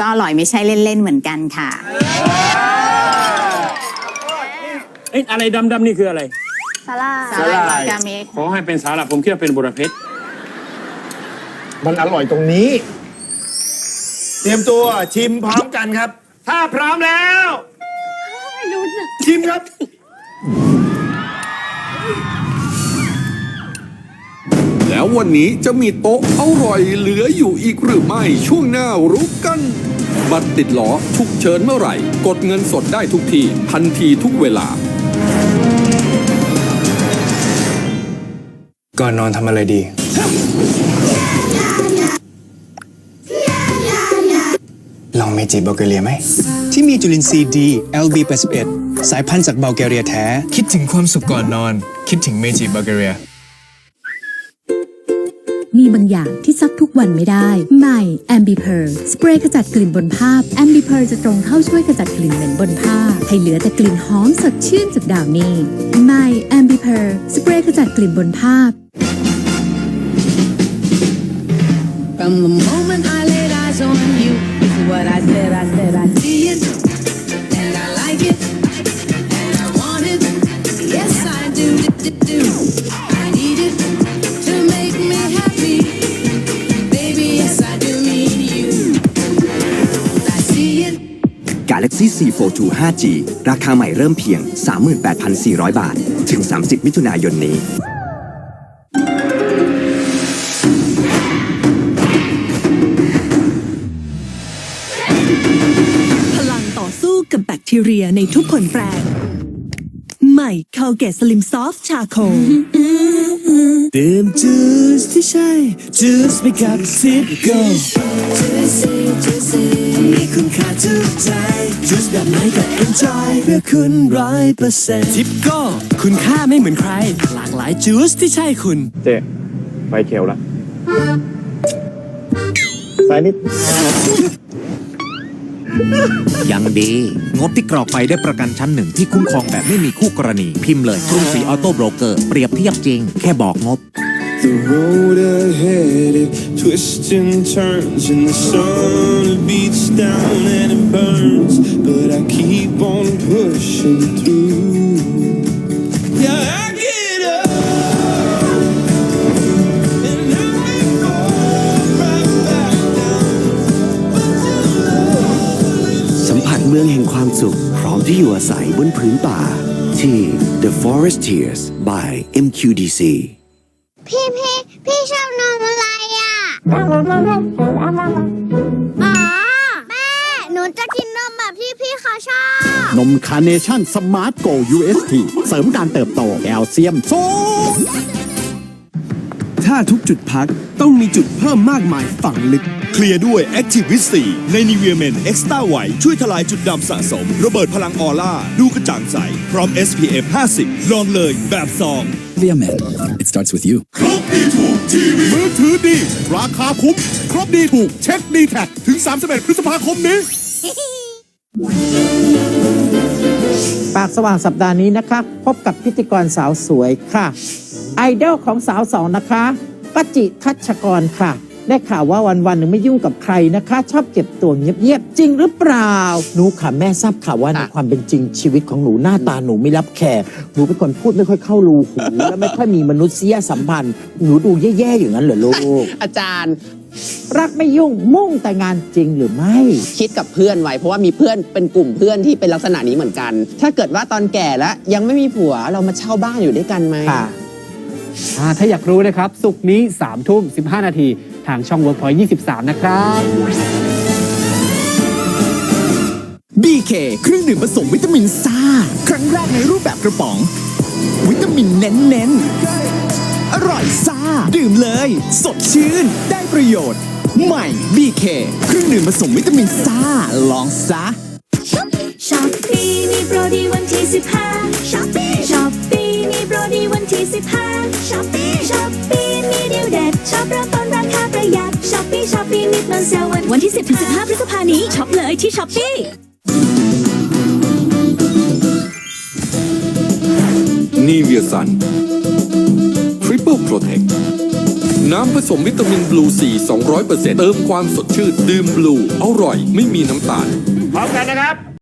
ก็อร่อยไม่ใช่เล่น ๆ เหมือนกันค่ะ เอ้ยอะไรดำๆนี่คืออะไร สาลาสาหร่ายวากาเมะขอให้เป็นสาหร่ายผมคิดว่าเป็นบุรเพชรมันอร่อยตรงนี้ เตรียมตัวชิมพร้อมกันครับ ถ้าพร้อมแล้ว ชิมครับ แล้ววันนี้จะมีโต๊ะอร่อยเหลืออยู่อีกหรือไม่ช่วงหน้ารู้กัน บัตรติดล้อฉุกเฉินเมื่อไหร่ กดเงินสดได้ทุกทีทันทีทุกเวลา ก่อนนอนทำอะไรดี ลองเมจิบัลแกเรียไหม ที่มีจุลินทรีย์ดี LB81 สายพันธุ์จากบัลแกเรียแท้ คิดถึงความสุขก่อนนอน คิดถึงเมจิบัลแกเรีย มีบางอย่างที่ซักทุกวันไม่ได้ใหม่ a m b i p e r สเปรย์ขจัดกลิ่นบนผ้า a m b i p e r จะตรงเข้าช่วยขจัดกลิ่นเหม็นบนผ้า ให้เหลือแต่กลิ่นหอมสดชื่นจากดาวนี่ใหม่ a m b i p e r สเปรย์ขจัดกลิ่นบนผ้า From the moment I laid eyes on you, this is what I said, I said, I see it, Galaxy C42 5G ราคาใหม่เริ่มเพียง 38,400 บาท ถึง 30 มิถุนายนนี้ พลังต่อสู้กับแบคทีเรียในทุกผลแปลงใหม่คาเกตสลิมซอฟชาโคดื่มจูสที่ใช่จูสไปกับซิปโก้ Juicy, juicy. มี คุณค่าทุกใจจูสแบบไหนก็ enjoy เพื่อคุณร้อยเปอร์เซ็นต์ซิปโก้ คุณค่าไม่เหมือนใคร หลากหลายจูสที่ใช่คุณ เจ๊ไฟเขียวละสายนิด ยังดี งบที่กรอกไปได้ประกันชั้นหนึ่งที่คุ้มครองแบบไม่มีคู่กรณี พิมพ์เลยกรุงศรีออโต้โบรกเกอร์ เปรียบเทียบจริง แค่บอกงบ The road ahead it twists and turns and the sun it beats down and it burns but I keep on pushing through yeah I get up and I may fall right back down สัมผัสเมืองแห่งความสุข พร้อมที่อยู่อาศัยบนพื้นป่า ที่ The Foresteers by MQDC พี่พี่พี่ชอบนมอะไรอะ อ๋อ แม่ หนูจะกินนมแบบที่พี่เขาชอบ นมคาร์เนชั่นสมาร์ทโก UST เสริมการเติบโตแคลเซียมสูง ถ้าทุกจุดพักต้องมีจุดเพิ่มมากมายฝังลึก เคลียร์ด้วย Active w i 4ใน n i v e a Men Extra White ช่วยทลายจุดดำสะสม ระเบิดพลังออร่า ดูกระจ่างใส พร้อม SPF 50 ลองเลยแบบซอง Via Men it starts with you มือถือดี ราคาคุ้ม ครบดีถูก เช็คดีแท็กถึง 31 พฤษภาคมนี้ ปากสว่างสัปดาห์นี้นะคะ พบกับพิธีกรสาวสวยค่ะ ไอดอลของสาวสองนะคะ ปจจิทัชกรค่ะ ได้ข่าวว่าวันๆหนึ่งไม่ยุ่งกับใครนะคะ ชอบเก็บตัวเงียบๆจริงหรือเปล่า หนูค่ะแม่ทราบข่าวว่าในความเป็นจริงชีวิตของหนูหน้าตาหนูไม่รับแขกหนูเป็นคนพูดไม่ค่อยเข้ารูหูและไม่ค่อยมีมนุษยสัมพันธ์ หนูดูแย่ๆอย่างนั้นเหรอลูก อาจารย์รักไม่ยุ่งมุ่งแต่งานจริงหรือไม่ คิดกับเพื่อนไว้เพราะว่ามีเพื่อนเป็นกลุ่มเพื่อนที่เป็นลักษณะนี้เหมือนกัน ถ้าเกิดว่าตอนแก่แล้วยังไม่มีผัวเรามาเช่าบ้านอยู่ด้วยกันไหม ค่ะ อ่าถ้าอยากรู้นะครับ สุกร์นี้3ามทุ่มสินาที ทางช่อง Workpoint 23 นะครับ BK เครื่องดื่มผสมวิตามินซ่า ครั้งแรกในรูปแบบกระป๋อง วิตามินเน้นๆ อร่อยซ่า ดื่มเลย สดชื่น ได้ประโยชน์ ใหม่ BK เครื่องดื่มผสมวิตามินซ่า ลองซะช้อปปี้มีโปรดีวันที่ 15 วันวันที่ 10ถึง15 พฤษภานี้ช็อปเลยที่ช้อปปี้ n i v e a Sun Triple Protect น้ำผสมวิตามินบลูซี200%เติมความสดชื่น ดื่มบลู อร่อย ไม่มีน้ำตาล พร้อมกันนะครับ